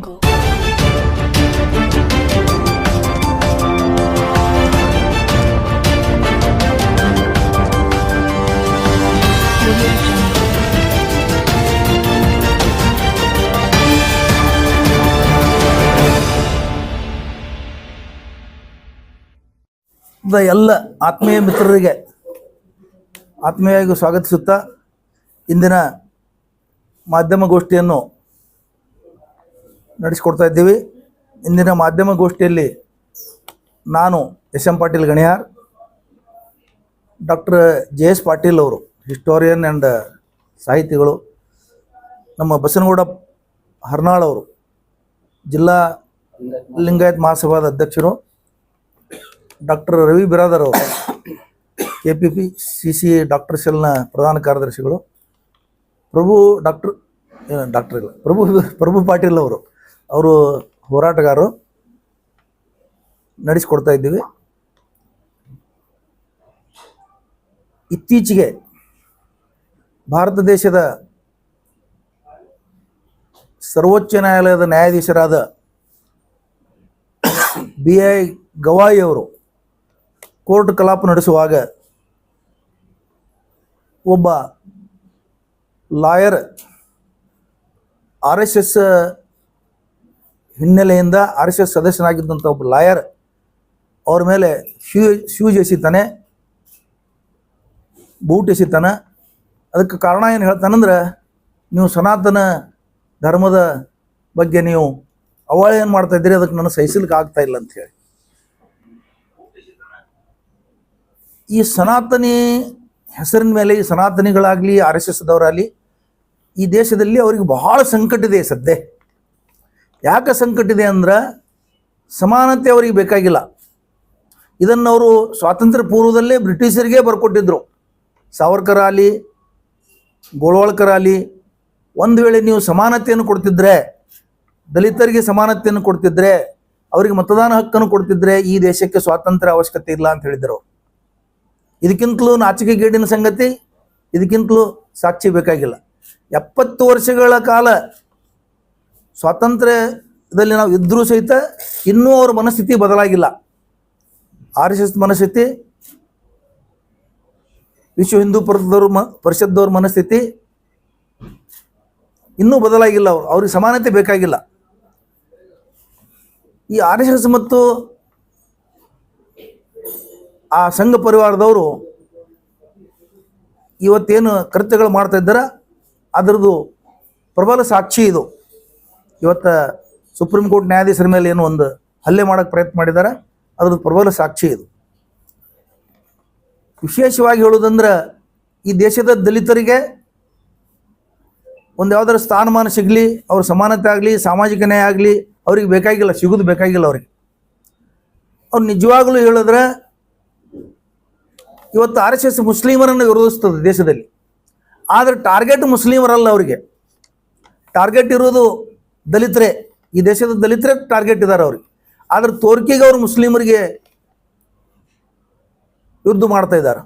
The ಎಲ್ಲ ಆತ್ಮೀಯ ಮಿತ್ರರಿಗೆ ಆತ್ಮೀಯವಾಗಿ ಸ್ವಾಗತಿಸುತ್ತಾ ಇಂದಿನ ಮಾಧ್ಯಮ ಗೋಷ್ಠಿಯನ್ನು ನಡೆಸಿಕೊಡ್ತಾ ಇದ್ದೀವಿ. ಇಂದಿನ ಮಾಧ್ಯಮ ಗೋಷ್ಠಿಯಲ್ಲಿ ನಾನು S M Patil Ganiyar, doctor J S Patil ಅವರು, ಹಿಸ್ಟೋರಿಯನ್ ಆ್ಯಂಡ್ ಸಾಹಿತಿಗಳು, ನಮ್ಮ ಬಸನಗೌಡ ಹರ್ನಾಳ್ ಅವರು, ಜಿಲ್ಲಾ ಲಿಂಗಾಯತ್ ಮಹಾಸಭಾದ ಅಧ್ಯಕ್ಷರು, ಡಾಕ್ಟರ್ ರವಿ ಬಿರಾದರ್ ಅವರು K P P C C doctor ಸೆಲ್ನ ಪ್ರಧಾನ ಕಾರ್ಯದರ್ಶಿಗಳು, ಪ್ರಭು ಡಾಕ್ಟರ್ ಡಾಕ್ಟರ್ ಇಲ್ಲ, ಪ್ರಭು ಪ್ರಭು ಪಾಟೀಲ್ ಅವರು ಅವರು ಹೋರಾಟಗಾರರು ನಡೆಸಿಕೊಡ್ತಾ ಇದ್ದೀವಿ. ಇತ್ತೀಚೆಗೆ ಭಾರತ ದೇಶದ ಸರ್ವೋಚ್ಚ ನ್ಯಾಯಾಲಯದ ನ್ಯಾಯಾಧೀಶರಾದ ಬಿ ಐ ಗವಾಯಿ ಅವರು ಕೋರ್ಟ್ ಕಲಾಪ ನಡೆಸುವಾಗ ಒಬ್ಬ ಲಾಯರ್ ಆರ್ ಎಸ್ ಎಸ್ ಹಿನ್ನೆಲೆಯಿಂದ ಆರ್ ಎಸ್ ಎಸ್ ಸದಸ್ಯನಾಗಿದ್ದಂಥ ಒಬ್ಬ ಲಾಯರ್ ಅವ್ರ ಮೇಲೆ ಶೂ ಶೂಜ್ ಎಸಿತಾನೆ ಬೂಟ್ ಎಸಿತಾನೆ ಅದಕ್ಕೆ ಕಾರಣ ಏನು ಹೇಳ್ತಾನಂದ್ರೆ, ನೀವು ಸನಾತನ ಧರ್ಮದ ಬಗ್ಗೆ ನೀವು ಅವಾಳೇನು ಮಾಡ್ತಾ ಇದ್ದೀರಿ, ಅದಕ್ಕೆ ನನಗೆ ಸಹಿಸಲಿಕ್ಕೆ ಆಗ್ತಾ ಇಲ್ಲ ಅಂತ ಹೇಳಿ. ಈ ಸನಾತನಿ ಹೆಸರಿನ ಮೇಲೆ, ಈ ಸನಾತನಿಗಳಾಗಲಿ, ಆರ್ ಎಸ್ ಎಸ್ದವರಾಗಲಿ, ಈ ದೇಶದಲ್ಲಿ ಅವರಿಗೆ ಬಹಳ ಸಂಕಟ ಇದೆ ಸದ್ಯ. ಯಾಕೆ ಸಂಕಟ ಇದೆ ಅಂದ್ರೆ ಸಮಾನತೆ ಅವರಿಗೆ ಬೇಕಾಗಿಲ್ಲ. ಇದನ್ನು ಅವರು ಸ್ವಾತಂತ್ರ್ಯ ಪೂರ್ವದಲ್ಲೇ ಬ್ರಿಟಿಷರಿಗೆ ಬರ್ಕೊಟ್ಟಿದ್ರು. ಸಾವರ್ಕರ್ ಆಗಲಿ, ಗೋಳ್ವಾಳ್ಕರ್ ಆಗಲಿ, ಒಂದು ವೇಳೆ ನೀವು ಸಮಾನತೆಯನ್ನು ಕೊಡ್ತಿದ್ರೆ, ದಲಿತರಿಗೆ ಸಮಾನತೆಯನ್ನು ಕೊಡ್ತಿದ್ರೆ, ಅವರಿಗೆ ಮತದಾನ ಹಕ್ಕನ್ನು ಕೊಡ್ತಿದ್ರೆ ಈ ದೇಶಕ್ಕೆ ಸ್ವಾತಂತ್ರ್ಯ ಅವಶ್ಯಕತೆ ಇಲ್ಲ ಅಂತ ಹೇಳಿದರು ಇದಕ್ಕಿಂತಲೂ ಇದಕ್ಕಿಂತಲೂ ನಾಚಿಕೆಗೇಡಿನ ಸಂಗತಿ, ಇದಕ್ಕಿಂತಲೂ ಸಾಕ್ಷಿ ಬೇಕಾಗಿಲ್ಲ. ಎಪ್ಪತ್ತು ವರ್ಷಗಳ ಕಾಲ ಸ್ವಾತಂತ್ರ್ಯದಲ್ಲಿ ನಾವು ಇದ್ರೂ ಸಹಿತ ಇನ್ನೂ ಅವ್ರ ಮನಸ್ಥಿತಿ ಬದಲಾಗಿಲ್ಲ. ಆರ್ ಎಸ್ ಎಸ್ ಮನಸ್ಥಿತಿ, ವಿಶ್ವ ಹಿಂದೂ ಪರಿಷದವ್ರ ಮ, ಪರಿಷತ್ದವ್ರ ಮನಸ್ಥಿತಿ ಇನ್ನೂ ಬದಲಾಗಿಲ್ಲ ಅವರು. ಅವ್ರಿಗೆ ಸಮಾನತೆ ಬೇಕಾಗಿಲ್ಲ. ಈ ಆರ್ ಎಸ್ ಎಸ್ ಮತ್ತು ಆ ಸಂಘ ಪರಿವಾರದವರು ಇವತ್ತೇನು ಕೃತ್ಯಗಳು ಮಾಡ್ತಾ ಇದ್ದಾರೆ, ಅದರದ್ದು ಪ್ರಬಲ ಸಾಕ್ಷಿ ಇದು. ಇವತ್ತು ಸುಪ್ರೀಂ ಕೋರ್ಟ್ ನ್ಯಾಯಾಧೀಶರ ಮೇಲೆ ಏನು ಒಂದು ಹಲ್ಲೆ ಮಾಡೋಕ್ಕೆ ಪ್ರಯತ್ನ ಮಾಡಿದ್ದಾರೆ ಅದ್ರದ್ದು ಪ್ರಬಲ ಸಾಕ್ಷಿ ಇದು. ವಿಶೇಷವಾಗಿ ಹೇಳೋದಂದ್ರೆ ಈ ದೇಶದ ದಲಿತರಿಗೆ ಒಂದು ಯಾವುದಾದ್ರು ಸ್ಥಾನಮಾನ ಸಿಗಲಿ, ಅವ್ರ ಸಮಾನತೆ ಆಗಲಿ, ಸಾಮಾಜಿಕ ನ್ಯಾಯ ಆಗಲಿ, ಅವ್ರಿಗೆ ಬೇಕಾಗಿಲ್ಲ, ಸಿಗೋದು ಬೇಕಾಗಿಲ್ಲ ಅವ್ರಿಗೆ. ಅವ್ರು ನಿಜವಾಗ್ಲೂ ಹೇಳಿದ್ರೆ ಇವತ್ತು ಆರ್ ಎಸ್ ಎಸ್ ಮುಸ್ಲಿಮರನ್ನು ವಿರೋಧಿಸ್ತದೆ ದೇಶದಲ್ಲಿ. ಆದರೆ ಟಾರ್ಗೆಟ್ ಮುಸ್ಲಿಮರಲ್ಲ ಅವರಿಗೆ. ಟಾರ್ಗೆಟ್ ಇರೋದು ದಲಿತರೇ, ಈ ದೇಶದ ದಲಿತರೇ ಟಾರ್ಗೆಟ್ ಇದ್ದಾರೆ ಅವ್ರಿಗೆ. ಆದ್ರೆ ತೋರ್ಕಿಗೆ ಅವರು ಮುಸ್ಲಿಮರಿಗೆ ಯುದ್ಧ ಮಾಡ್ತಾ ಇದ್ದಾರೆ.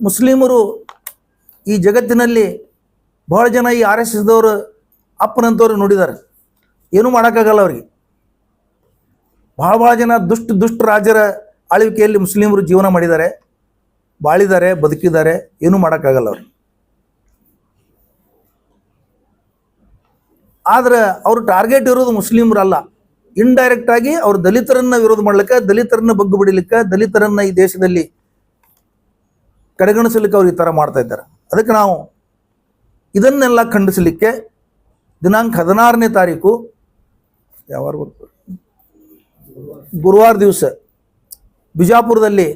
ಮುಸ್ಲಿಮರು ಈ ಜಗತ್ತಿನಲ್ಲಿ ಬಹಳ ಜನ ಈ ಆರ್ ಎಸ್ ಎಸ್ದವರು, ಅಪ್ಪನಂತವ್ರು ನೋಡಿದ್ದಾರೆ. ಏನೂ ಮಾಡೋಕ್ಕಾಗಲ್ಲ ಅವ್ರಿಗೆ. ಭಾಳ ಭಾಳ ಜನ ದುಷ್ಟ ದುಷ್ಟ ರಾಜರ ಆಳ್ವಿಕೆಯಲ್ಲಿ ಮುಸ್ಲಿಮರು ಜೀವನ ಮಾಡಿದ್ದಾರೆ. ಬಾಳಿದ್ದಾರೆ, ಬದುಕಿದ್ದಾರೆ, ಏನೂ ಮಾಡೋಕ್ಕಾಗಲ್ಲ ಅವ್ರಿಗೆ. ಆದ್ರೆ ಅವ್ರ ಟಾರ್ಗೆಟ್ ಇರೋದು ಮುಸ್ಲಿಮರಲ್ಲ. ಇಂಡೈರೆಕ್ಟ್ ಆಗಿ ಅವ್ರು ದಲಿತರನ್ನ ವಿರೋಧ ಮಾಡ್ಲಿಕ್ಕೆ, ದಲಿತರನ್ನ ಬಗ್ಗು ಬಿಡಲಿಕ್ಕೆ, ದಲಿತರನ್ನ ಈ ದೇಶದಲ್ಲಿ ಕಡೆಗಣಿಸಲಿಕ್ಕೆ ಅವ್ರು ಈ ಥರ ಮಾಡ್ತಾ ಇದ್ದಾರೆ. ಅದಕ್ಕೆ ನಾವು ಇದನ್ನೆಲ್ಲ ಖಂಡಿಸಲಿಕ್ಕೆ ದಿನಾಂಕ ಹದಿನಾರನೇ ತಾರೀಕು ಯಾವಾರ ಗುರುವಾರ ದಿವಸ ಬಿಜಾಪುರದಲ್ಲಿ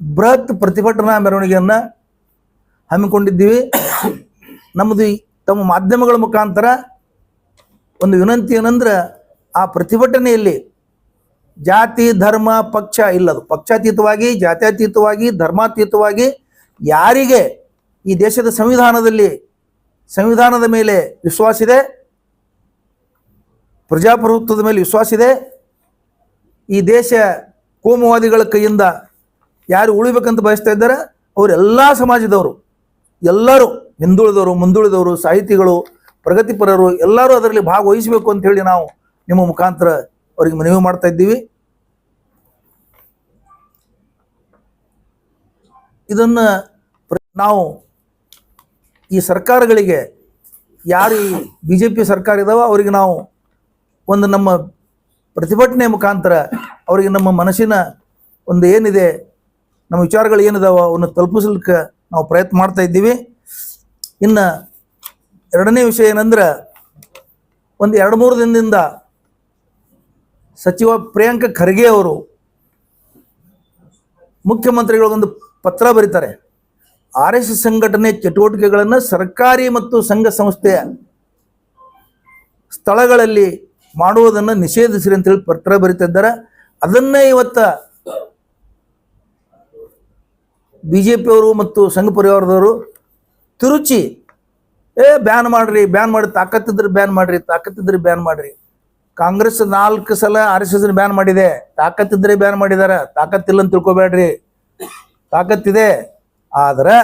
ಬೃಹತ್ ಪ್ರತಿಭಟನಾ ಮೆರವಣಿಗೆಯನ್ನು ಹಮ್ಮಿಕೊಂಡಿದ್ದೀವಿ. ನಮ್ಮದು ತಮ್ಮ ಮಾಧ್ಯಮಗಳ ಮುಖಾಂತರ ಒಂದು ವಿನಂತಿ ಏನಂದ್ರೆ ಆ ಪ್ರತಿಭಟನೆಯಲ್ಲಿ ಜಾತಿ, ಧರ್ಮ, ಪಕ್ಷ ಇಲ್ಲದು. ಪಕ್ಷಾತೀತವಾಗಿ, ಜಾತ್ಯತೀತವಾಗಿ, ಧರ್ಮಾತೀತವಾಗಿ ಯಾರಿಗೆ ಈ ದೇಶದ ಸಂವಿಧಾನದಲ್ಲಿ ಸಂವಿಧಾನದ ಮೇಲೆ ವಿಶ್ವಾಸ ಇದೆ, ಪ್ರಜಾಪ್ರಭುತ್ವದ ಮೇಲೆ ವಿಶ್ವಾಸ ಇದೆ, ಈ ದೇಶ ಕೋಮುವಾದಿಗಳ ಕೈಯಿಂದ ಯಾರು ಉಳಿಬೇಕಂತ ಬಯಸ್ತಾ ಇದ್ದಾರೆ, ಅವರೆಲ್ಲ ಸಮಾಜದವರು, ಎಲ್ಲರೂ ಹಿಂದುಳಿದವರು, ಮುಂದುಳಿದವರು, ಸಾಹಿತಿಗಳು ಪ್ರಗತಿಪರರು ಎಲ್ಲರೂ ಅದರಲ್ಲಿ ಭಾಗವಹಿಸಬೇಕು ಅಂತ ಹೇಳಿ ನಾವು ನಿಮ್ಮ ಮುಖಾಂತರ ಅವರಿಗೆ ಮನವಿ ಮಾಡ್ತಾ ಇದ್ದೀವಿ. ಇದನ್ನು ನಾವು ಈ ಸರ್ಕಾರಗಳಿಗೆ ಯಾರು ಬಿ ಜೆ ಪಿ ಸರ್ಕಾರ ಇದಾವೋ ಅವರಿಗೆ ನಾವು ಒಂದು ನಮ್ಮ ಪ್ರತಿಭಟನೆ ಮುಖಾಂತರ ಅವರಿಗೆ ನಮ್ಮ ಮನಸ್ಸಿನ ಒಂದು ಏನಿದೆ, ನಮ್ಮ ವಿಚಾರಗಳು ಏನಿದಾವೋ ಅವನ್ನು ತಲುಪಿಸ್ಲಿಕ್ಕೆ ನಾವು ಪ್ರಯತ್ನ ಮಾಡ್ತಾ ಇದ್ದೀವಿ. ಇನ್ನು ಎರಡನೇ ವಿಷಯ ಏನಂದ್ರೆ, ಒಂದು ಎರಡು ಮೂರು ದಿನದಿಂದ ಸಚಿವ ಪ್ರಿಯಾಂಕ ಖರ್ಗೆ ಅವರು ಮುಖ್ಯಮಂತ್ರಿಗಳಿಗೊಂದು ಪತ್ರ ಬರೀತಾರೆ. ಆರ್ ಎಸ್ ಸಂಘಟನೆ ಚಟುವಟಿಕೆಗಳನ್ನು ಸರ್ಕಾರಿ ಮತ್ತು ಸಂಘ ಸಂಸ್ಥೆಯ ಸ್ಥಳಗಳಲ್ಲಿ ಮಾಡುವುದನ್ನು ನಿಷೇಧಿಸಿರಿ ಅಂತೇಳಿ ಪತ್ರ ಬರೀತಿದ್ದಾರೆ. ಅದನ್ನೇ ಇವತ್ತ ಬಿ ಜೆ ಪಿಯವರು ಮತ್ತು ಸಂಘ ಪರಿವಾರದವರು ತಿರುಚಿ ಏ, ಬ್ಯಾನ್ ಮಾಡ್ರಿ, ಬ್ಯಾನ್ ಮಾಡಿ ತಾಕತ್ತಿದ್ರೆ ಬ್ಯಾನ್ ಮಾಡ್ರಿ, ತಾಕತ್ತಿದ್ರೆ ಬ್ಯಾನ್ ಮಾಡ್ರಿ. ಕಾಂಗ್ರೆಸ್ ನಾಲ್ಕು ಸಲ ಆರ್ ಎಸ್ ಎಸ್ ಬ್ಯಾನ್ ಮಾಡಿದೆ. ತಾಕತ್ತಿದ್ರೆ ಬ್ಯಾನ್ ಮಾಡಿದಾರೆ, ತಾಕತ್ತಿಲ್ಲ ಅಂತ ತಿಳ್ಕೊಬೇಡ್ರಿ. ತಾಕತ್ತಿದೆ. ಆದರೆ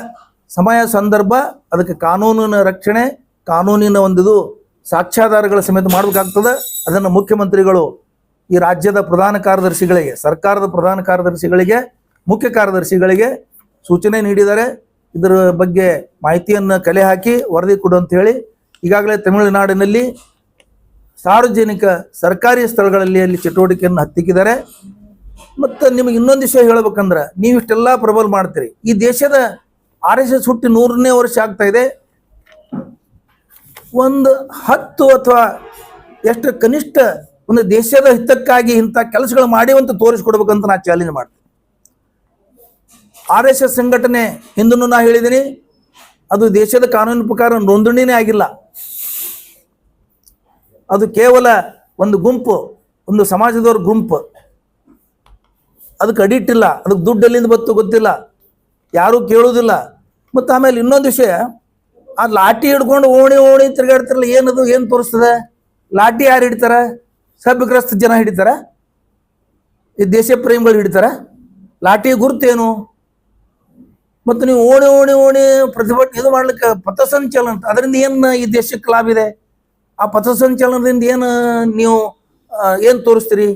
ಸಮಯ ಸಂದರ್ಭ, ಅದಕ್ಕೆ ಕಾನೂನಿನ ರಕ್ಷಣೆ, ಕಾನೂನಿನ ಒಂದಿದು ಸಾಕ್ಷ್ಯಾಧಾರಗಳ ಸಮೇತ ಮಾಡಬೇಕಾಗ್ತದೆ. ಅದನ್ನು ಮುಖ್ಯಮಂತ್ರಿಗಳು ಈ ರಾಜ್ಯದ ಪ್ರಧಾನ ಕಾರ್ಯದರ್ಶಿಗಳಿಗೆ, ಸರ್ಕಾರದ ಪ್ರಧಾನ ಕಾರ್ಯದರ್ಶಿಗಳಿಗೆ, ಮುಖ್ಯ ಕಾರ್ಯದರ್ಶಿಗಳಿಗೆ ಸೂಚನೆ ನೀಡಿದ್ದಾರೆ. ಇದರ ಬಗ್ಗೆ ಮಾಹಿತಿಯನ್ನು ಕಲೆ ಹಾಕಿ ವರದಿ ಕೊಡು ಅಂತ ಹೇಳಿ ಈಗಾಗಲೇ ತಮಿಳುನಾಡಿನಲ್ಲಿ ಸಾರ್ವಜನಿಕ ಸರ್ಕಾರಿ ಸ್ಥಳಗಳಲ್ಲಿ ಅಲ್ಲಿ ಚಟುವಟಿಕೆಯನ್ನು ಹತ್ತಿಕ್ಕಿದ್ದಾರೆ. ಮತ್ತು ನಿಮಗೆ ಇನ್ನೊಂದು ವಿಷಯ ಹೇಳ್ಬೇಕಂದ್ರೆ ನೀವು ಇಷ್ಟೆಲ್ಲ ಪ್ರಬಲ್ ಮಾಡ್ತೀರಿ. ಈ ದೇಶದ ಆರ್ ಎಸ್ ಎಸ್ ಹುಟ್ಟಿ ನೂರನೇ ವರ್ಷ ಆಗ್ತಾ ಇದೆ. ಒಂದು ಹತ್ತು ಅಥವಾ ಎಷ್ಟು ಕನಿಷ್ಠ ಒಂದು ದೇಶದ ಹಿತಕ್ಕಾಗಿ ಇಂಥ ಕೆಲಸಗಳು ಮಾಡಿವಂತ ತೋರಿಸ್ಕೊಡ್ಬೇಕಂತ ನಾ ಚಾಲೆಂಜ್ ಮಾಡ್ತೀನಿ. ಆರ್ ಎಸ್ ಎಸ್ ಸಂಘಟನೆ ಹಿಂದೂ ನಾ ಹೇಳಿದ್ದೀನಿ ಅದು ದೇಶದ ಕಾನೂನು ಪ್ರಕಾರ ನೋಂದಣಿನೇ ಆಗಿಲ್ಲ. ಅದು ಕೇವಲ ಒಂದು ಗುಂಪು, ಒಂದು ಸಮಾಜದವ್ರ ಗುಂಪು. ಅದಕ್ಕೆ ಅಡಿಟ್ ಇಲ್ಲ. ಅದಕ್ಕೆ ದುಡ್ಡು ಎಲ್ಲಿಂದ ಬತ್ತು ಗೊತ್ತಿಲ್ಲ. ಯಾರೂ ಕೇಳುವುದಿಲ್ಲ. ಮತ್ತು ಆಮೇಲೆ ಇನ್ನೊಂದು ವಿಷಯ, ಆ ಲಾಠಿ ಹಿಡ್ಕೊಂಡು ಓಣಿ ಓಣಿ ತಿರುಗಾಡ್ತಿರಲ್ಲ, ಏನದು, ಏನು ತೋರಿಸ್ತದೆ? ಲಾಠಿ ಯಾರು ಹಿಡಿತಾರೆ? ಸಭ್ಯಗ್ರಸ್ತ ಜನ ಹಿಡಿತಾರೆ? ಈ ದೇಶ ಪ್ರೇಮಿಗಳು ಹಿಡಿತಾರೆ? ಲಾಠಿ ಗುರುತೇನು ಮತ್ತು ನೀವು ಓಡಿ ಓಡಿ ಓಡಿ ಪ್ರತಿಭಟನೆ ಇದು ಮಾಡ್ಲಿಕ್ಕೆ ಪಥಸಂಚಲನ. ಅದರಿಂದ ಏನು ಈ ದೇಶಕ್ಕೆ ಲಾಭ ಇದೆ? ಆ ಪಥಸಂಚಲನದಿಂದ ಏನು ನೀವು ಏನು ತೋರಿಸ್ತೀರಿ?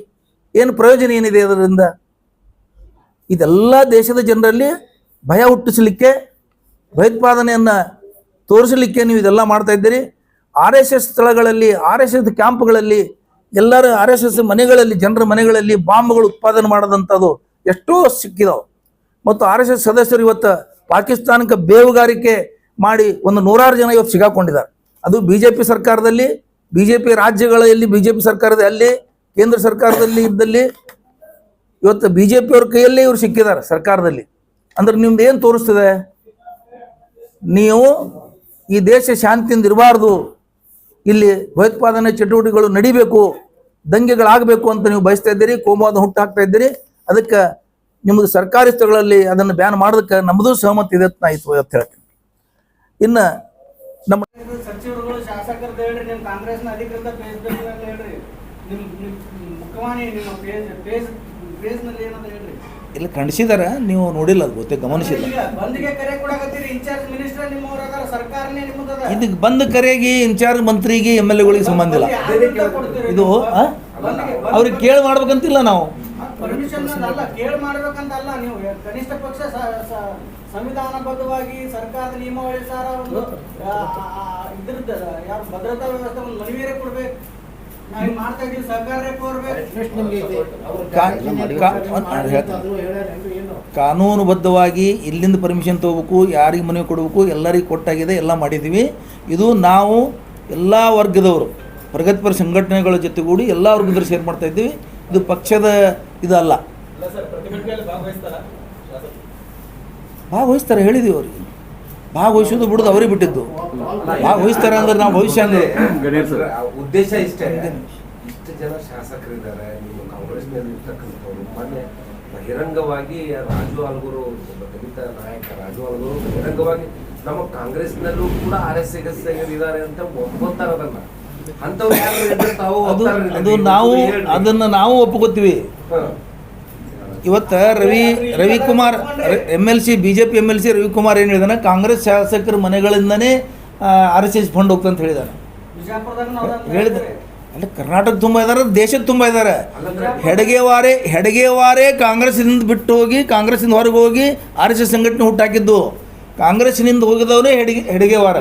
ಏನು ಪ್ರಯೋಜನ ಏನಿದೆ ಅದರಿಂದ? ಇದೆಲ್ಲ ದೇಶದ ಜನರಲ್ಲಿ ಭಯ ಹುಟ್ಟಿಸಲಿಕ್ಕೆ, ಭಯೋತ್ಪಾದನೆಯನ್ನು ತೋರಿಸಲಿಕ್ಕೆ ನೀವು ಇದೆಲ್ಲ ಮಾಡ್ತಾ ಇದ್ದೀರಿ. ಆರ್ ಎಸ್ ಎಸ್ ಸ್ಥಳಗಳಲ್ಲಿ, ಆರ್ ಎಸ್ ಎಸ್ ಕ್ಯಾಂಪ್ಗಳಲ್ಲಿ, ಎಲ್ಲರ ಆರ್ ಎಸ್ ಎಸ್ ಮನೆಗಳಲ್ಲಿ, ಜನರ ಮನೆಗಳಲ್ಲಿ ಬಾಂಬ್ಗಳು ಉತ್ಪಾದನೆ ಮಾಡೋದಂಥದ್ದು ಎಷ್ಟೋ ಸಿಕ್ಕಿದಾವೆ. ಮತ್ತು ಆರ್ ಎಸ್ ಎಸ್ ಸದಸ್ಯರು ಇವತ್ತು ಪಾಕಿಸ್ತಾನಕ್ಕೆ ಬೇವುಗಾರಿಕೆ ಮಾಡಿ ಒಂದು ನೂರಾರು ಜನ ಇವತ್ತು ಸಿಗಾಕೊಂಡಿದ್ದಾರೆ. ಅದು ಬಿ ಜೆ ಪಿ ಸರ್ಕಾರದಲ್ಲಿ ಬಿ ಜೆ ಪಿ ರಾಜ್ಯಗಳಲ್ಲಿ ಬಿ ಜೆ ಪಿ ಸರ್ಕಾರದ ಅಲ್ಲಿ, ಕೇಂದ್ರ ಸರ್ಕಾರದಲ್ಲಿ ಇದ್ದಲ್ಲಿ ಇವತ್ತು ಬಿ ಜೆ ಪಿಯವ್ರ ಕೈಯಲ್ಲೇ ಇವ್ರು ಸಿಕ್ಕಿದ್ದಾರೆ ಸರ್ಕಾರದಲ್ಲಿ. ಅಂದ್ರೆ ನಿಮ್ದು ಏನು ತೋರಿಸ್ತದೆ? ನೀವು ಈ ದೇಶ ಶಾಂತಿಯಿಂದ ಇರಬಾರ್ದು. ಇಲ್ಲಿ ಭಯೋತ್ಪಾದನೆ ಚಟುವಟಿಕೆಗಳು ನಡಿಬೇಕು, ದಂಗೆಗಳಾಗಬೇಕು ಅಂತ ನೀವು ಬಯಸ್ತಾ ಇದ್ದೀರಿ, ಕೋಮವಾದ ಹುಟ್ಟು ಹಾಕ್ತಾ ಇದ್ದೀರಿ. ಅದಕ್ಕೆ ನಿಮ್ಮದು ಸರ್ಕಾರಿ ಸ್ಥಳಗಳಲ್ಲಿ ಅದನ್ನು ಬ್ಯಾನ್ ಮಾಡೋದಕ್ಕೆ ನಮ್ಮದು ಸಹಮತಿ ಇದೆ ಅಂತ ಅಂತ ಹೇಳ್ತೀನಿ. ಇನ್ನು ನಮ್ಮ ಸಚಿವರುಗಳು ಶಾಸಕರದ್ದು ಹೇಳ್ರಿ ನಿಮ್ ಕಾಂಗ್ರೆಸ್ನ ಅಧಿಕೃತ ಪೇಜ್ ಅಂತ ಹೇಳ್ರಿ. ನಿಮ್ ನಿಮ್ ಮುಖವಾಣಿ ನಿಮ್ಮ ಪೇಜ್ ಪೇಜ್ ಪೇಜ್ನಲ್ಲಿ ಏನಂತ ಹೇಳ್ರಿ. ಇಲ್ಲಿ ಖಂಡಿಸಿದಾರೆ ನೀವು ನೋಡಿಲ್ಲ ಅದು ಗೊತ್ತೇ ಗಮನಿಸಿಲ್ಲ. ಇದಕ್ಕೆ ಬಂದ ಕರೆಗೆ ಇನ್ಚಾರ್ಜ್ ಮಂತ್ರಿಗೆ ಎಂ ಎಲ್ ಎಗಳಿಗೆ ಸಂಬಂಧ ಇಲ್ಲ. ಇದು ಆ? ಅವ್ರಿಗೆ ಕೇಳಿ ಮಾಡ್ಬೇಕಂತಿಲ್ಲ ನಾವು. ಪರ್ಮಿಷನ್ ಅಲ್ಲ ಕೇಳಿ ಮಾಡ್ಬೇಕಂತ ಅಲ್ಲ ನೀವು. ಕನಿಷ್ಠ ಪಕ್ಷ ಸಂವಿಧಾನಬದ್ಧವಾಗಿ ಸರ್ಕಾರದ ನಿಯಮಾವಳಿಸಾರ ಒಂದು ಆ, ಆ, ಇದ್ರದ್ದು ಯಾರು ಭದ್ರತಾ ವ್ಯವಸ್ಥೆ ಒಂದು ಮನವಿಯರೇ ಕೊಡ್ಬೇಕು. ನಾವು ಮಾಡ್ತಾ ಇದೀವಿ ಕೋರ್ಬೇಕು. ಒಂದ್- ಕಾನೂನುಬದ್ಧವಾಗಿ ಇಲ್ಲಿಂದ ಪರ್ಮಿಷನ್ ತಗೋಬೇಕು ಯಾರಿಗೆ ಮನವಿ ಕೊಡಬೇಕು ಎಲ್ಲರಿಗೆ ಕೊಟ್ಟಾಗಿದೆ ಎಲ್ಲ ಮಾಡಿದ್ದೀವಿ. ಇದು ನಾವು ಎಲ್ಲ ವರ್ಗದವರು ಪ್ರಗತಿಪರ ಸಂಘಟನೆಗಳ ಜೊತೆಗೂಡಿ ಎಲ್ಲ ವರ್ಗದವರು ಶೇರ್ ಮಾಡ್ತಾ ಇದ್ದೀವಿ. ಇದು ಪಕ್ಷದ ಇದಲ್ಲ. ಭಾಗವಹಿಸ್ತಾರೆ ಹೇಳಿದೀವಿ ಅವ್ರಿಗೆ. ಭಾಗವಹಿಸೋದು ಬಿಡೋದು ಅವ್ರಿಗೆ ಬಿಟ್ಟಿದ್ದು. ಭಾಗವಹಿಸ್ತಾರೆ ಅಂದ್ರೆ ನಾವು ಭವಿಷ್ಯ ಅಂದ್ರೆ. ಉದ್ದೇಶ ಇಷ್ಟೇ. ಇಷ್ಟು ಜನ ಶಾಸಕರಿದ್ದಾರೆ ನಿಮ್ಮ ಕಾಂಗ್ರೆಸ್ನಲ್ಲಿ ಇರ್ತಕ್ಕಂಥವ್ರು. ಮೊನ್ನೆ ಬಹಿರಂಗವಾಗಿ ರಾಜು ಅಲ್ಗುರು ದಲಿತ ನಾಯಕ ರಾಜು ಅಲ್ಗುರು ಬಹಿರಂಗವಾಗಿ ನಮ್ಮ ಕಾಂಗ್ರೆಸ್ನಲ್ಲೂ ಕೂಡ ಆರ್ ಎಸ್ ಎಸ್ ಇದ್ದಾರೆ ಅಂತ ಒಪ್ಕೋತಾರ ಅದು ನಾವು ಅದನ್ನು ನಾವು ಒಪ್ಕೋತೀವಿ. ಇವತ್ತು Ravi Ravikumar M L C B J P M L C Ravikumar ಏನು ಹೇಳಿದಾನೆ? ಕಾಂಗ್ರೆಸ್ ಶಾಸಕರ ಮನೆಗಳಿಂದನೇ ಆರ್ ಎಸ್ ಎಸ್ ಫಂಡ್ ಹೋಗ್ತಂತ ಹೇಳಿದಾನೆ. ಹೇಳಿದ ಅಲ್ಲ ಕರ್ನಾಟಕ ತುಂಬ ಇದ್ದಾರೆ ದೇಶಕ್ಕೆ ತುಂಬ ಇದ್ದಾರೆ ಹೆಡಗೇವಾರೆ ಹೆಡಗೇವಾರೆ ಕಾಂಗ್ರೆಸ್ನಿಂದ ಬಿಟ್ಟು ಹೋಗಿ ಕಾಂಗ್ರೆಸ್ಸಿಂದ ಹೊರಗೆ ಹೋಗಿ ಆರ್ ಎಸ್ ಎಸ್ ಸಂಘಟನೆ ಹುಟ್ಟಾಕಿದ್ದು. ಕಾಂಗ್ರೆಸ್ನಿಂದ ಹೋಗಿದವರೇ ಹೆಡಿಗೆ ಹೆಡಗೇವಾರ.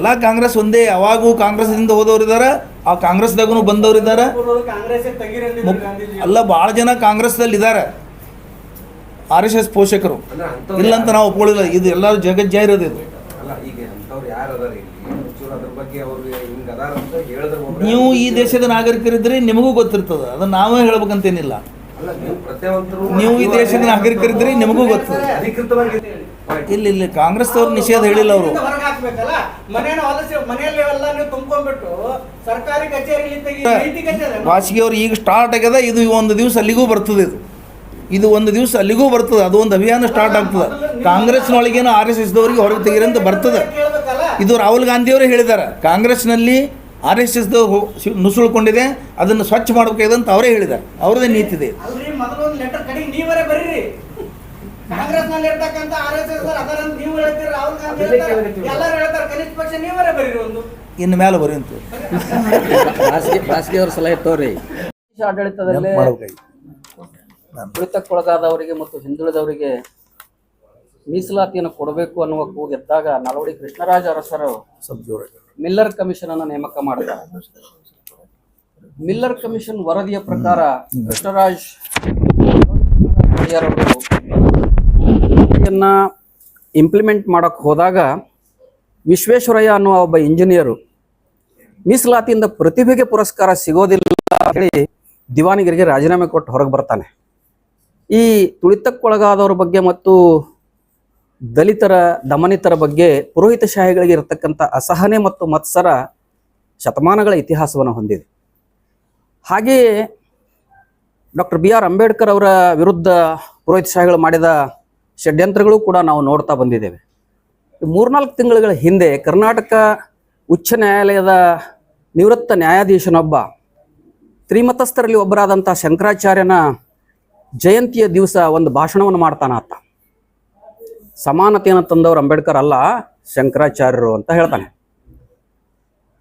ಎಲ್ಲ ಕಾಂಗ್ರೆಸ್ ಒಂದೇ ಯಾವಾಗೂ ಕಾಂಗ್ರೆಸ್ದಿಂದ ಹೋದವ್ರು ಇದ್ದಾರೆ ಆ ಕಾಂಗ್ರೆಸ್ದಾಗೂ ಬಂದವ್ರು ಇದ್ದಾರೆ ಪೂರ್ವದ ಕಾಂಗ್ರೆಸ್ ತೆಗಿರಂದಿದ್ರು ಮುಕ್- ಅಲ್ಲ ಭಾಳ ಜನ ಕಾಂಗ್ರೆಸ್ದಲ್ಲಿ ಇದ್ದಾರೆ ಆರ್ ಎಸ್ ಎಸ್ ಪೋಷಕರು. ಅಂದ್ರೆ ಇಲ್ಲ ಅಂತ ನಾವು ಒಪ್ಕೊಳ್ಳಿಲ್ಲ. ಇದು ಎಲ್ಲರೂ ಜಗಜ್ಜಾಹಿರೋದು ಇದು. ನೀವು ಈ ದೇಶದ ನಾಗರಿಕರಿದ್ರೆ ನಿಮಗೂ ಗೊತ್ತಿರ್ತದೆ. ಅದನ್ನ ನಾವೇ ಹೇಳ್ಬೇಕಂತೇನಿಲ್ಲ. ನೀವು ಈ ದೇಶದ ನಾಗರಿಕರಿದ್ರೆ ನಿಮಗೂ ಗೊತ್ತದ ಅಧಿಕೃತವಾಗಿ ಇಲ್ಲಿ ಕಾಂಗ್ರೆಸ್ ಕಾಂಗ್ರೆಸ್ದವ್ರು ನಿಷೇಧ ಹೇಳಿಲ್ಲ ಅವರು. ವಾಸಿಗೆ ಅವ್ರು ಈಗ ಸ್ಟಾರ್ಟ್ ಆಗ್ಯದ ಇದು ಒಂದು ದಿವಸ ಅಲ್ಲಿಗೂ ಬರ್ತದೆ ಇದು. ಇದು ಒಂದು ದಿವಸ ಅಲ್ಲಿಗೂ ಬರ್ತದೆ ಅದು ಒಂದು ಅಭಿಯಾನ ಸ್ಟಾರ್ಟ್ ಆಗ್ತದೆ. ಕಾಂಗ್ರೆಸ್ನೊಳಗೇನು ಆರ್ ಎಸ್ ಎಸ್ದವ್ರಿಗೆ ಹೊರಗೆ ತೆಗೀರಿ ಅಂತ ಬರ್ತದೆ. ಇದು ರಾಹುಲ್ ಗಾಂಧಿಯವರೇ ಹೇಳಿದ್ದಾರೆ ಕಾಂಗ್ರೆಸ್ನಲ್ಲಿ ಆರ್ ಎಸ್ ಎಸ್ ನುಸುಳ್ಕೊಂಡಿದೆ ಅದನ್ನು ಸ್ವಚ್ಛ ಮಾಡಬೇಕಾಗಿದೆ ಅಂತ ಅವರೇ ಹೇಳಿದ್ದಾರೆ. ಅವರದೇ ನೀತಿ ಇದೆ ಇದು. ಅಲ್ರಿ ಮೊದಲು ಒಂದು ಲೆಟರ್ ಕಡೆಗೆ ನೀವರೇ ಬರೀರಿ ಕಾಂಗ್ರೆಸ್ನಲ್ಲಿ ಇರ್ತಕ್ಕಂತ ಆರ್ ಎಸ್ ಎಸ್ ಅದರಂತ ನೀವು ಹೇಳ್ತೀರಿ? ರಾಹುಲ್ ಗಾಂಧಿ ಹೇಳ್ತಾರೆ. ಎಲ್ಲರೂ ಹೇಳ್ತಾರೆ ಕನಿಷ್ಠ ಪಕ್ಷ ನೀವರೇ ಬರೀರಿ ಒಂದು. ಇನ್ನು ಮೇಲೆ ಬರೀಂತು ಹಾಸಿಗೆ ಅವ್ರ ಸಲಹೆ ತೋರಿ ಆಡಳಿತದಲ್ಲಿ ಕುಳಿತಕ್ಕೊಳಗಾದವರಿಗೆ ಮತ್ತು ಹಿಂದುಳಿದವರಿಗೆ ಮೀಸಲಾತಿಯನ್ನು ಕೊಡಬೇಕು ಅನ್ನುವ ಕೂಗೆದ್ದಾಗ ನಲವಡಿ ಕೃಷ್ಣರಾಜ ಅರಸರು ಮಿಲ್ಲರ್ ಕಮಿಷನ್ ಅನ್ನು ನೇಮಕ ಮಾಡಿದ್ದಾರೆ. ಮಿಲ್ಲರ್ ಕಮಿಷನ್ ವರದಿಯ ಪ್ರಕಾರ ಕೃಷ್ಣರಾಜ್ ವರದಿಯನ್ನ ಇಂಪ್ಲಿಮೆಂಟ್ ಮಾಡೋಕ್ಕೆ ಹೋದಾಗ ವಿಶ್ವೇಶ್ವರಯ್ಯ ಅನ್ನುವ ಒಬ್ಬ ಇಂಜಿನಿಯರು ಮೀಸಲಾತಿಯಿಂದ ಪ್ರತಿಭೆಗೆ ಪುರಸ್ಕಾರ ಸಿಗೋದಿಲ್ಲ ಹೇಳಿ ದಿವಾನಿಗರಿಗೆ ರಾಜೀನಾಮೆ ಕೊಟ್ಟು ಹೊರಗೆ ಬರ್ತಾನೆ. ಈ ತುಳಿತಕ್ಕೊಳಗಾದವ್ರ ಬಗ್ಗೆ ಮತ್ತು ದಲಿತರ, ದಮನಿತರ ಬಗ್ಗೆ ಪುರೋಹಿತಶಾಹಿಗಳಿಗೆ ಇರತಕ್ಕಂಥ ಅಸಹನೆ ಮತ್ತು ಮತ್ಸರ ಶತಮಾನಗಳ ಇತಿಹಾಸವನ್ನು ಹೊಂದಿದೆ. ಹಾಗೆಯೇ ಡಾಕ್ಟರ್ ಬಿ ಆರ್ ಅಂಬೇಡ್ಕರ್ ಅವರ ವಿರುದ್ಧ ಪುರೋಹಿತಶಾಹಿಗಳು ಮಾಡಿದ ಷಡ್ಯಂತ್ರಗಳು ಕೂಡ ನಾವು ನೋಡ್ತಾ ಬಂದಿದ್ದೇವೆ. ಮೂರ್ನಾಲ್ಕು ತಿಂಗಳುಗಳ ಹಿಂದೆ ಕರ್ನಾಟಕ ಉಚ್ಚ ನ್ಯಾಯಾಲಯದ ನಿವೃತ್ತ ನ್ಯಾಯಾಧೀಶನೊಬ್ಬ, ತ್ರಿಮತಸ್ಥರಲ್ಲಿ ಒಬ್ಬರಾದಂಥ ಶಂಕರಾಚಾರ್ಯನ ಜಯಂತಿಯ ದಿವಸ ಒಂದು ಭಾಷಣವನ್ನು ಮಾಡ್ತಾನ ಆತ. ಸಮಾನತೆಯನ್ನು ತಂದವರು ಅಂಬೇಡ್ಕರ್ ಅಲ್ಲ, ಶಂಕರಾಚಾರ್ಯರು ಅಂತ ಹೇಳ್ತಾನೆ.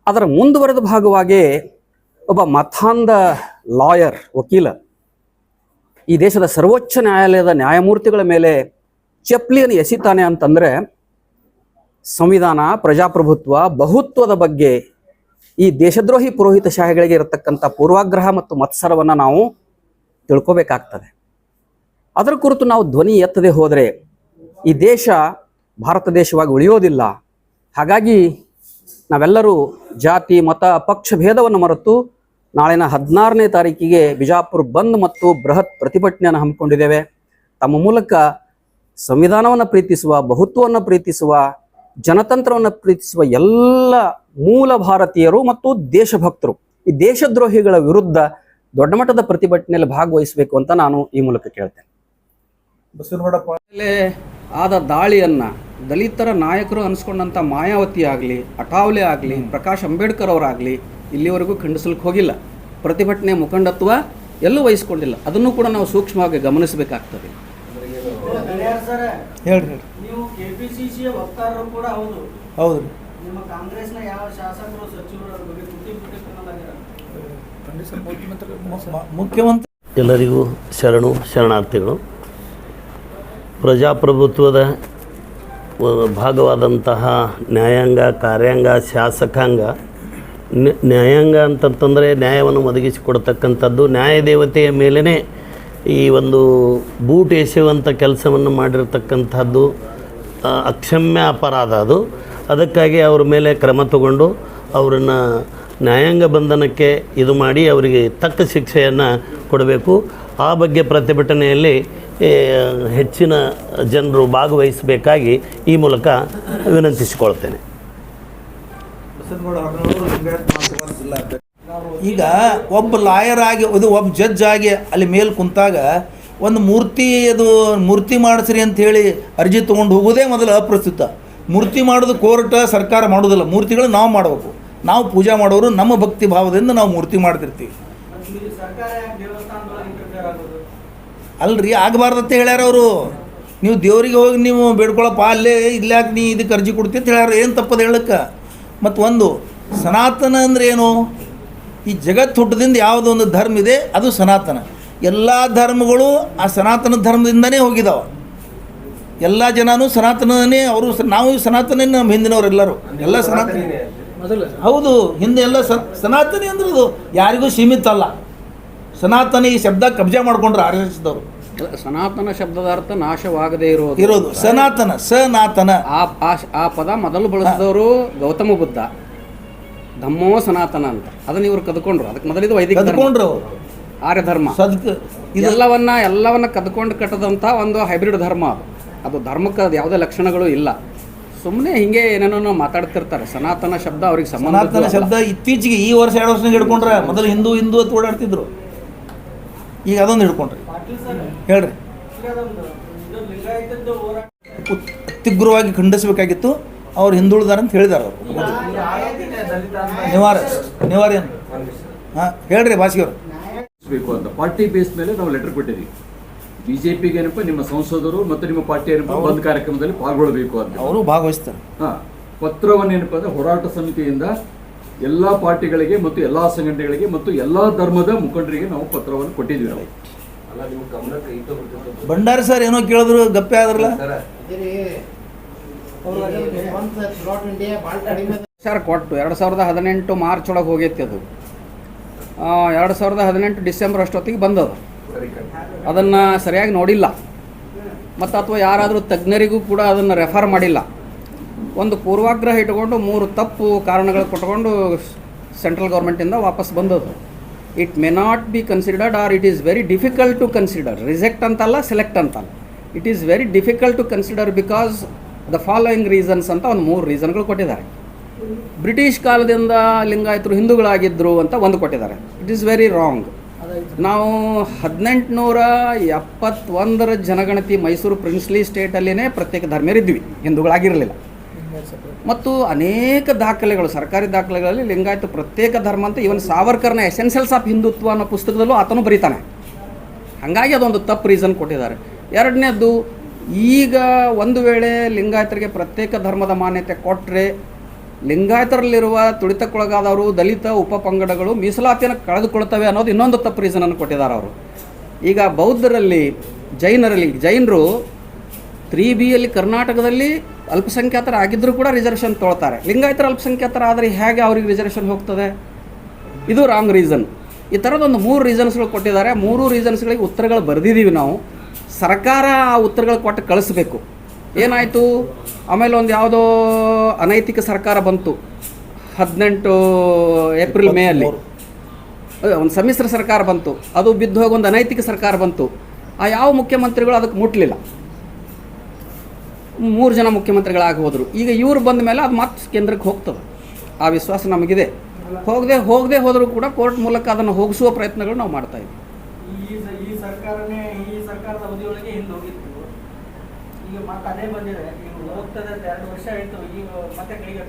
ಅದರ ಮುಂದುವರೆದ ಭಾಗವಾಗಿ ಒಬ್ಬ ಮತಾಂಧ ಲಾಯರ್, ವಕೀಲ, ಈ ದೇಶದ ಸರ್ವೋಚ್ಚ ನ್ಯಾಯಾಲಯದ ನ್ಯಾಯಮೂರ್ತಿಗಳ ಮೇಲೆ ಚಪ್ಲಿಯನ್ನು ಎಸಿತಾನೆ ಅಂತಂದರೆ ಸಂವಿಧಾನ, ಪ್ರಜಾಪ್ರಭುತ್ವ, ಬಹುತ್ವದ ಬಗ್ಗೆ ಈ ದೇಶದ್ರೋಹಿ ಪುರೋಹಿತ ಶಾಹಿಗಳಿಗೆ ಇರತಕ್ಕಂಥ ಪೂರ್ವಾಗ್ರಹ ಮತ್ತು ಮತ್ಸರವನ್ನು ನಾವು ತಿಳ್ಕೋಬೇಕಾಗ್ತದೆ. ಅದರ ಕುರಿತು ನಾವು ಧ್ವನಿ ಎತ್ತದೆ ಹೋದರೆ ಈ ದೇಶ ಭಾರತ ದೇಶವಾಗಿ ಉಳಿಯೋದಿಲ್ಲ. ಹಾಗಾಗಿ ನಾವೆಲ್ಲರೂ ಜಾತಿ, ಮತ, ಪಕ್ಷ ಭೇದವನ್ನು ಮರೆತು ನಾಳಿನ ಹದಿನಾರನೇ ತಾರೀಕಿಗೆ ಬಿಜಾಪುರ ಬಂದ್ ಮತ್ತು ಬೃಹತ್ ಪ್ರತಿಭಟನೆಯನ್ನು ಹಮ್ಮಿಕೊಂಡಿದ್ದೇವೆ. ತಮ್ಮ ಮೂಲಕ ಸಂವಿಧಾನವನ್ನು ಪ್ರೀತಿಸುವ ಬಹುತ್ವವನ್ನು ಪ್ರೀತಿಸುವ ಜನತಂತ್ರವನ್ನು ಪ್ರೀತಿಸುವ ಎಲ್ಲ ಮೂಲ ಭಾರತೀಯರು ಮತ್ತು ದೇಶಭಕ್ತರು ಈ ದೇಶದ್ರೋಹಿಗಳ ವಿರುದ್ಧ ದೊಡ್ಡ ಮಟ್ಟದ ಪ್ರತಿಭಟನೆಯಲ್ಲಿ ಭಾಗವಹಿಸಬೇಕು ಅಂತ ನಾನು ಈ ಮೂಲಕ ಕೇಳ್ತೇನೆ. ಬಸವನಗೌಡಪ್ಪ. ಮೇಲೆ ಆದ ದಾಳಿಯನ್ನ ದಲಿತರ ನಾಯಕರು ಅನಿಸ್ಕೊಂಡಂಥ ಮಾಯಾವತಿ ಆಗಲಿ ಅಟಾವ್ಲೆ ಆಗಲಿ ಪ್ರಕಾಶ್ ಅಂಬೇಡ್ಕರ್ ಅವರಾಗಲಿ ಇಲ್ಲಿವರೆಗೂ ಖಂಡಿಸಲಿಕ್ಕೆ ಹೋಗಿಲ್ಲ. ಪ್ರತಿಭಟನೆ ಮುಖಂಡತ್ವ ಎಲ್ಲೂ ವಹಿಸ್ಕೊಂಡಿಲ್ಲ. ಅದನ್ನು ಕೂಡ ನಾವು ಸೂಕ್ಷ್ಮವಾಗಿ ಗಮನಿಸಬೇಕಾಗ್ತದೆ. ಹೇಳ್ರಿ ಹೇಳ್ರಿ. ನೀವು ಕೆಪಿಸಿಸಿ ವಕ್ತಾರರು ಕೂಡ ಹೌದು. ಹೌದು. ನಿಮ್ಮ ಕಾಂಗ್ರೆಸ್ನ ಯಾವ ಶಾಸಕರು ಸಚಿವರ ಬಗ್ಗೆ ತುಟಿ ತುಟಿ ಕನ್ನಲಾಗಿರ ಮ- ಮುಖ್ಯಮಂತ್ರಿ ಎಲ್ಲರಿಗೂ ಶರಣು ಶರಣಾರ್ಥಿಗಳು. ಪ್ರಜಾಪ್ರಭುತ್ವದ ಭಾಗವಾದಂತಹ ನ್ಯಾಯಾಂಗ ಕಾರ್ಯಾಂಗ ಶಾಸಕಾಂಗ ನ್ಯ- ನ್ಯಾಯಾಂಗ ಅಂತಂತಂದರೆ ನ್ಯಾಯವನ್ನು ಒದಗಿಸಿಕೊಡ್ತಕ್ಕಂಥದ್ದು ನ್ಯಾಯದೇವತೆಯ ಮೇಲೇ ಈ ಒಂದು ಬೂಟ್ ಎಸೆಯುವಂಥ ಕೆಲಸವನ್ನು ಮಾಡಿರತಕ್ಕಂಥದ್ದು ಅಕ್ಷಮ್ಯ ಅಪರಾಧ ಅದು. ಅದಕ್ಕಾಗಿ ಅವ್ರ ಮೇಲೆ ಕ್ರಮ ತಗೊಂಡು ಅವರನ್ನು ನ್ಯಾಯಾಂಗ ಬಂಧನಕ್ಕೆ ಇದು ಮಾಡಿ ಅವರಿಗೆ ತಕ್ಕ ಶಿಕ್ಷೆಯನ್ನು ಕೊಡಬೇಕು. ಆ ಬಗ್ಗೆ ಪ್ರತಿಭಟನೆಯಲ್ಲಿ ಹೆಚ್ಚಿನ ಜನರು ಭಾಗವಹಿಸಬೇಕಾಗಿ ಈ ಮೂಲಕ ವಿನಂತಿಸಿಕೊಳ್ತೇನೆ. ಈಗ ಒಬ್ಬ ಲಾಯರ್ ಆಗಿ, ಇದು ಒಬ್ಬ ಜಡ್ಜ್ ಆಗಿ ಅಲ್ಲಿ ಮೇಲೆ ಕುಂತಾಗ ಒಂದು ಮೂರ್ತಿ ಅದು ಮೂರ್ತಿ ಮಾಡಿಸ್ರಿ ಅಂತ ಹೇಳಿ ಅರ್ಜಿ ತೊಗೊಂಡು ಹೋಗೋದೇ ಮೊದಲು ಅಪ್ರಸ್ತುತ. ಮೂರ್ತಿ ಮಾಡೋದು ಕೋರ್ಟ್, ಸರ್ಕಾರ ಮಾಡೋದಿಲ್ಲ. ಮೂರ್ತಿಗಳು ನಾವು ಮಾಡಬೇಕು. ನಾವು ಪೂಜೆ ಮಾಡೋರು ನಮ್ಮ ಭಕ್ತಿ ಭಾವದಿಂದ ನಾವು ಮೂರ್ತಿ ಮಾಡ್ತಿರ್ತೀವಿ. ಅಲ್ರಿ, ಆಗಬಾರ್ದಂತ ಹೇಳ್ಯಾರ ಅವರು. ನೀವು ದೇವರಿಗೆ ಹೋಗಿ ನೀವು ಬೇಡ್ಕೊಳಪ್ಪ, ಅಲ್ಲೇ ಇಲ್ಲಾಕೆ ನೀ ಇದಕ್ಕೆ ಅರ್ಜಿ ಕೊಡ್ತಿ ಅಂತ ಹೇಳ್ಯಾರ. ಏನು ತಪ್ಪದ ಹೇಳಕ್ಕೆ? ಮತ್ತು ಒಂದು, ಸನಾತನ ಅಂದ್ರೆ ಏನು? ಈ ಜಗತ್ತು ಹುಟ್ಟದಿಂದ ಯಾವುದೋ ಒಂದು ಧರ್ಮ ಇದೆ ಅದು ಸನಾತನ. ಎಲ್ಲ ಧರ್ಮಗಳು ಆ ಸನಾತನ ಧರ್ಮದಿಂದನೇ ಹೋಗಿದಾವೆ. ಎಲ್ಲ ಜನನೂ ಸನಾತನನೇ ಅವರು ನಾವು ಸನಾತನ ನಮ್ಮ ಹಿಂದಿನವರೆಲ್ಲರೂ. ಎಲ್ಲ ಸನಾತನ. ಹೌದು ಹಿಂದೆ ಎಲ್ಲ ಸನಾತನಿ ಅಂದ್ರೆ ಅದು ಯಾರಿಗೂ ಸೀಮಿತ ಅಲ್ಲ ಸನಾತನ ಈ ಶಬ್ದ ಕಬ್ಜಾ ಮಾಡ್ಕೊಂಡ್ರು ಆರ್ ಎಸ್ ಎಸ್ದವರು ಸನಾತನ ಶಬ್ದದ ಅರ್ಥ ನಾಶವಾಗದೇ ಇರೋದು. ಇರೋದು ಸನಾತನ ಸನಾತನ. ಆ ಪದ ಮೊದಲು ಬಳಸಿದವರು ಗೌತಮ ಬುದ್ಧ. ಧಮ್ಮೋ ಸನಾತನ ಅಂತ. ಅದನ್ನ ಇವರು ಕದ್ಕೊಂಡ್ರು. ಅದಕ್ಕೆ ಮೊದಲಿದು ವೈದಿಕ ಕದ್ಕೊಂಡ್ರು ಆರ್ಯ ಧರ್ಮ. ಸದ್ಕ ಇದೆಲ್ಲವನ್ನ ಎಲ್ಲವನ್ನ ಕದ್ಕೊಂಡು ಕಟ್ಟದಂಥ ಒಂದು ಹೈಬ್ರಿಡ್ ಧರ್ಮ ಅದು. ಅದು ಧರ್ಮಕ್ಕೆ ಅದು ಯಾವುದೇ ಲಕ್ಷಣಗಳು ಇಲ್ಲ. ಸುಮ್ಮನೆ ಹಿಂಗೆ ಏನೇನೋ ಮಾತಾಡ್ತಿರ್ತಾರೆ. ಸನಾತನ ಶಬ್ದ ಅವ್ರಿಗೆ ಸಂಬಂಧ ಸನಾತನ ಶಬ್ದ ಇತ್ತೀಚೆಗೆ ಈ ವರ್ಷ ಎರಡು ವರ್ಷ ಹಿಡ್ಕೊಂಡ್ರೆ ಮೊದಲು ಹಿಂದೂ ಹಿಂದೂ ಅಂತ ಓಡಾಡ್ತಿದ್ರು. ಈಗ ಅದೊಂದು ಹಿಡ್ಕೊಂಡ್ರಿ. ಹೇಳ್ರಿ. ಅತ್ಯುಗ್ರವಾಗಿ ಖಂಡಿಸಬೇಕಾಗಿತ್ತು. ಅವ್ರು ಹಿಂದುಳಿದಾರಂತ ಹೇಳಿದಾರೆ ಅವರು. ನಿವಾರ ನಿವಾರ ಏನು? ಹಾಂ ಹೇಳ್ರಿ ಭಾಷೆಯವರು ಬೇಕು ಅಂತ. ಪಾರ್ಟಿ ಬೇಸ್ ಮೇಲೆ ನಾವು ಲೆಟರ್ ಕೊಟ್ಟಿದ್ವಿ ಬಿಜೆಪಿಗೆ ಏನಪ್ಪ ನಿಮ್ಮ ಸಂಸದರು ಮತ್ತು ನಿಮ್ಮ ಪಾರ್ಟಿ ಏನಪ್ಪ ಬಂದ್ ಕಾರ್ಯಕ್ರಮದಲ್ಲಿ ಪಾಲ್ಗೊಳ್ಳಬೇಕು ಅಂತ. ಅವರು ಭಾಗವಹಿಸ್ತಾರೆ. ಹಾಂ ಪತ್ರವನ್ನು ಏನಪ್ಪ ಅಂದ್ರೆ ಹೋರಾಟ ಸಮಿತಿಯಿಂದ ಎಲ್ಲಾ ಪಾರ್ಟಿಗಳಿಗೆ ಮತ್ತು ಎಲ್ಲಾ ಸಂಘಟನೆಗಳಿಗೆ ಮತ್ತು ಎಲ್ಲಾ ಧರ್ಮದ ಮುಖಂಡರಿಗೆ ನಾವು ಪತ್ರವನ್ನು ಕೊಟ್ಟಿದ್ವಿ ನಾವು. ಅಲ್ಲ ನಿಮ್ಮ ಗಮನಕ್ಕೆ ಐತ ಬಿಡ್ತಿತ್ತು ಭಂಡಾರಿ ಸರ್ ಏನೋ ಕೇಳಿದ್ರು ಗಪ್ಪೆ ಆದ್ರಲ್ಲ. ಸರ ಕೊಟ್ಟು, ಎರಡು ಸಾವಿರದ ಹದಿನೆಂಟು ಮಾರ್ಚ್ ಒಳಗೆ ಹೋಗೈತಿ ಅದು. ಎರಡು ಸಾವಿರದ ಹದಿನೆಂಟು ಡಿಸೆಂಬರ್ ಅಷ್ಟೊತ್ತಿಗೆ ಬಂದದು. ಅದನ್ನು ಸರಿಯಾಗಿ ನೋಡಿಲ್ಲ. ಮತ್ತು ಅಥವಾ ಯಾರಾದರೂ ತಜ್ಞರಿಗೂ ಕೂಡ ಅದನ್ನು ರೆಫರ್ ಮಾಡಿಲ್ಲ. ಒಂದು ಪೂರ್ವಾಗ್ರಹ ಇಟ್ಕೊಂಡು, ಮೂರು ತಪ್ಪು ಕಾರಣಗಳು ಕೊಟ್ಕೊಂಡು ಸೆಂಟ್ರಲ್ ಗೌರ್ಮೆಂಟಿಂದ ವಾಪಸ್ ಬಂದದ್ದು. It may not be considered or it is very difficult to consider. Reject ಅಂತಲ್ಲ, ಸೆಲೆಕ್ಟ್ ಅಂತಲ್ಲ. It is very difficult to consider because the following reasons ಅಂತ ಒಂದು ಮೂರು ರೀಸನ್ಗಳು ಕೊಟ್ಟಿದ್ದಾರೆ. ಬ್ರಿಟಿಷ್ ಕಾಲದಿಂದ ಲಿಂಗಾಯತರು ಹಿಂದೂಗಳಾಗಿದ್ದರು ಅಂತ ಒಂದು ಕೊಟ್ಟಿದ್ದಾರೆ. ಇಟ್ ಈಸ್ ವೆರಿ ರಾಂಗ್ ನಾವು ಹದಿನೆಂಟುನೂರ ಎಪ್ಪತ್ತೊಂದರ ಜನಗಣತಿ ಮೈಸೂರು ಪ್ರಿನ್ಸ್ಲಿ ಸ್ಟೇಟಲ್ಲಿನೇ ಪ್ರತ್ಯೇಕ ಧರ್ಮೀಯರಿದ್ವಿ. ಹಿಂದೂಗಳಾಗಿರಲಿಲ್ಲ. ಮತ್ತು ಅನೇಕ ದಾಖಲೆಗಳು ಸರ್ಕಾರಿ ದಾಖಲೆಗಳಲ್ಲಿ ಲಿಂಗಾಯತ ಪ್ರತ್ಯೇಕ ಧರ್ಮ ಅಂತ ಇವನ್ ಸಾವರ್ಕರ್ನ ಎಸೆನ್ಸಲ್ಸ್ ಆಫ್ ಹಿಂದುತ್ವ ಅನ್ನೋ ಪುಸ್ತಕದಲ್ಲೂ ಆತನು ಬರೀತಾನೆ. ಹಾಗಾಗಿ ಅದೊಂದು ತಪ್ಪು ರೀಸನ್ ಕೊಟ್ಟಿದ್ದಾರೆ. ಎರಡನೇದ್ದು ಈಗ ಒಂದು ವೇಳೆ ಲಿಂಗಾಯತರಿಗೆ ಪ್ರತ್ಯೇಕ ಧರ್ಮದ ಮಾನ್ಯತೆ ಕೊಟ್ಟರೆ ಲಿಂಗಾಯತರಲ್ಲಿರುವ ತುಳಿತಕ್ಕೊಳಗಾದವರು ದಲಿತ ಉಪಪಂಗಡಗಳು ಮೀಸಲಾತಿಯನ್ನು ಕಳೆದುಕೊಳ್ತವೆ ಅನ್ನೋದು ಇನ್ನೊಂದು ತಪ್ಪು ರೀಸನನ್ನು ಕೊಟ್ಟಿದ್ದಾರೆ ಅವರು. ಈಗ ಬೌದ್ಧರಲ್ಲಿ, ಜೈನರಲ್ಲಿ, ಜೈನರು ತ್ರೀ ಬಿಯಲ್ಲಿ ಕರ್ನಾಟಕದಲ್ಲಿ ಅಲ್ಪಸಂಖ್ಯಾತರ ಆಗಿದ್ದರೂ ಕೂಡ ರಿಸರ್ವೇಷನ್ ತೊಳ್ತಾರೆ ಲಿಂಗಾಯತರ ಅಲ್ಪಸಂಖ್ಯಾತರ ಆದರೆ ಹೇಗೆ ಅವ್ರಿಗೆ ರಿಸರ್ವೇಷನ್ ಹೋಗ್ತದೆ? ಇದು ರಾಂಗ್ ರೀಸನ್ ಈ ಥರದೊಂದು ಮೂರು ರೀಸನ್ಸ್ಗಳು ಕೊಟ್ಟಿದ್ದಾರೆ. ಮೂರು ರೀಸನ್ಸ್ಗಳಿಗೆ ಉತ್ತರಗಳು ಬರೆದಿದ್ದೀವಿ ನಾವು. ಸರ್ಕಾರ ಆ ಉತ್ತರಗಳು ಕೊಟ್ಟು ಕಳಿಸ್ಬೇಕು. ಏನಾಯಿತು? ಆಮೇಲೆ ಒಂದು ಯಾವುದೋ ಅನೈತಿಕ ಸರ್ಕಾರ ಬಂತು. ಹದಿನೆಂಟು ಏಪ್ರಿಲ್ ಮೇ ಅಲ್ಲಿ ಒಂದು ಸಮ್ಮಿಶ್ರ ಸರ್ಕಾರ ಬಂತು. ಅದು ಬಿದ್ದು ಹೋಗಿ ಒಂದು ಅನೈತಿಕ ಸರ್ಕಾರ ಬಂತು. ಆ ಯಾವ ಮುಖ್ಯಮಂತ್ರಿಗಳು ಅದಕ್ಕೆ ಮುಟ್ಲಿಲ್ಲ. ಮೂರು ಜನ ಮುಖ್ಯಮಂತ್ರಿಗಳಾಗಿ ಹೋದರು ಈಗ ಇವರು ಬಂದ ಮೇಲೆ ಅದು ಮತ್ತೆ ಕೇಂದ್ರಕ್ಕೆ ಹೋಗ್ತದೆ. ಆ ವಿಶ್ವಾಸ ನಮಗಿದೆ. ಹೋಗದೆ ಹೋಗದೆ ಹೋದರೂ ಕೂಡ ಕೋರ್ಟ್ ಮೂಲಕ ಅದನ್ನು ಹೋಗಿಸುವ ಪ್ರಯತ್ನಗಳು ನಾವು ಮಾಡ್ತಾ ಇದ್ದೀವಿ.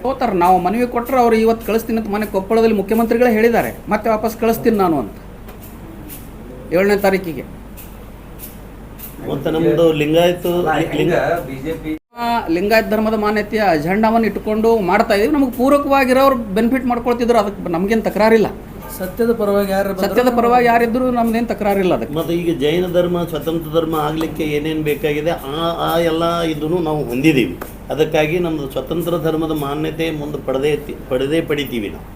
ಹೋಗ್ತಾರೆ. ನಾವು ಮನವಿ ಕೊಟ್ಟರೆ ಅವ್ರು ಇವತ್ತು ಕಳಿಸ್ತೀನಿ ಅಂತ ಮನೆ ಕೊಪ್ಪಳದಲ್ಲಿ ಮುಖ್ಯಮಂತ್ರಿಗಳೇ ಹೇಳಿದ್ದಾರೆ. ಮತ್ತೆ ವಾಪಸ್ ಕಳಿಸ್ತೀನಿ ನಾನು ಅಂತ. ಏಳನೇ ತಾರೀಕಿಗೆ. ಲಿಂಗಾಯತ್ ಲಿಂಗಾಯತು ಹಿಂಗ ಬಿಜೆಪಿ ಲಿಂಗಾಯತ ಧರ್ಮದ ಮಾನ್ಯತೆಯ ಅಜೆಂಡಾವನ್ನು ಇಟ್ಟುಕೊಂಡು ಮಾಡ್ತಾ ಇದೀವಿ ನಮಗೆ ಪೂರಕವಾಗಿರೋರು ಬೆನಿಫಿಟ್ ಮಾಡ್ಕೊಳ್ತಿದ್ರು. ಅದಕ್ಕೆ ನಮಗೇನು ತಕರಾರಿಲ್ಲ. ಸತ್ಯದ ಪರವಾಗಿ ಯಾರು ಸತ್ಯದ ಪರವಾಗಿ ಯಾರಿದ್ರು ನಮ್ದೇನು ತಕರಾರಿಲ್ಲ ಅದಕ್ಕೆ. ಮತ್ತು ಈಗ ಜೈನ ಧರ್ಮ ಸ್ವತಂತ್ರ ಧರ್ಮ ಆಗಲಿಕ್ಕೆ ಏನೇನು ಬೇಕಾಗಿದೆ ಆ ಆ ಎಲ್ಲ ಇದನ್ನು ನಾವು ಹೊಂದಿದ್ದೀವಿ ಅದಕ್ಕಾಗಿ ನಮ್ಮದು ಸ್ವತಂತ್ರ ಧರ್ಮದ ಮಾನ್ಯತೆ ಮುಂದೆ ಪಡೆದೇ ಪಡೆದೇ ಪಡಿತೀವಿ ನಾವು.